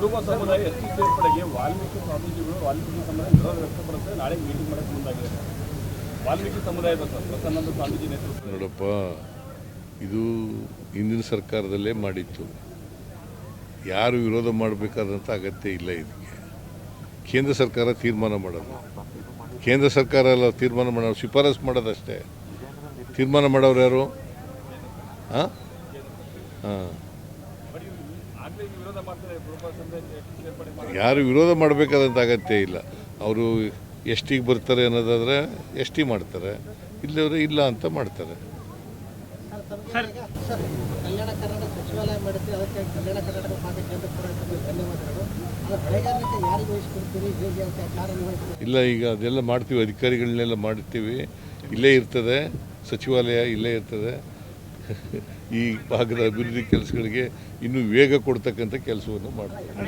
ಕುರುಬ ಸಮುದಾಯ S T ಸೇರ್ಪಡೆಗೆ Valmiki ಸ್ವಾಮೀಜಿಗಳು ವಾಲ್ಮೀಕಿ ಸಮುದಾಯ ವಿರೋಧ ವ್ಯಕ್ತಪಡಿಸಿದ್ರೆ ನಾಳೆ ಮೀಟಿಂಗ್ ಮಾಡಕ್ಕೆ ಮುಂದಾಗಿದೆ. ವಾಲ್ಮೀಕಿ ಸಮುದಾಯದ ಸರ್ ಪ್ರಸನ್ನಾನಂದ ಸ್ವಾಮೀಜಿ ನೇತೃತ್ವ ನೋಡಪ್ಪ, ಇದು ಹಿಂದಿನ ಸರ್ಕಾರದಲ್ಲೇ ಮಾಡಿತ್ತು. ಯಾರು ವಿರೋಧ ಮಾಡಬೇಕಾದಂಥ ಅಗತ್ಯ ಇಲ್ಲ ಇದಕ್ಕೆ. ಕೇಂದ್ರ ಸರ್ಕಾರ ತೀರ್ಮಾನ ಮಾಡೋದು. ಕೇಂದ್ರ ಸರ್ಕಾರ ಎಲ್ಲ ತೀರ್ಮಾನ ಮಾಡೋ ಶಿಫಾರಸು ಮಾಡೋದಷ್ಟೇ. ತೀರ್ಮಾನ ಮಾಡೋರು ಯಾರು? ಹಾಂ ಹಾಂ ಆಗ್ಲೇ ಈಗ ವಿರೋಧ ಮಾಡ್ತಾರೆ ಕುರುಬ ಸಮುದಾಯ ಎಸ್ ಟಿ ಸೇರ್ಪಡೆ ಮಾಡಿ ಯಾರು ವಿರೋಧ ಮಾಡಬೇಕಾದಂಥ ಅಗತ್ಯ ಇಲ್ಲ. ಅವರು ಎಷ್ಟಿಗೆ ಬರ್ತಾರೆ ಅನ್ನೋದಾದರೆ ಎಸ್ ಟಿ ಮಾಡ್ತಾರೆ ಇಲ್ಲವರು ಇಲ್ಲ ಅಂತ ಮಾಡ್ತಾರೆ. ಸರ್ ಕಲ್ಯಾಣ ಕರ್ನಾಟಕ ಸಚಿವಾಲಯ ಮಾಡುತ್ತೆ ಅದಕ್ಕೆ ಕಲ್ಯಾಣ ಕರ್ನಾಟಕ ಭಾಗ ಕೇಂದ್ರ ಪುರಸ್ಕೃತ ಧನ್ಯವಾದಗಳು. ಅದು ಬೆಳೆಗಾರರಿಗೆ ಯಾರಿಗೆ ವಹಿಸ್ಕೊಡ್ತೀರಿ? ಹೇಗೆ ಅಂತ ಕಾರ್ಯನಿರ್ವಹಿಸ್ತೀರಿ ಇಲ್ಲ ಈಗ ಅದೆಲ್ಲ ಮಾಡ್ತೀವಿ ಅಧಿಕಾರಿಗಳನ್ನೆಲ್ಲ ಮಾಡ್ತೀವಿ. ಇಲ್ಲೇ ಇರ್ತದೆ ಸಚಿವಾಲಯ ಇಲ್ಲೇ ಇರ್ತದೆ. ಈ ಭಾಗದ ಅಭಿವೃದ್ಧಿ ಕೆಲಸಗಳಿಗೆ ಇನ್ನೂ ವೇಗ ಕೊಡ್ತಕ್ಕಂಥ ಕೆಲಸವನ್ನು ಮಾಡ್ತೀವಿ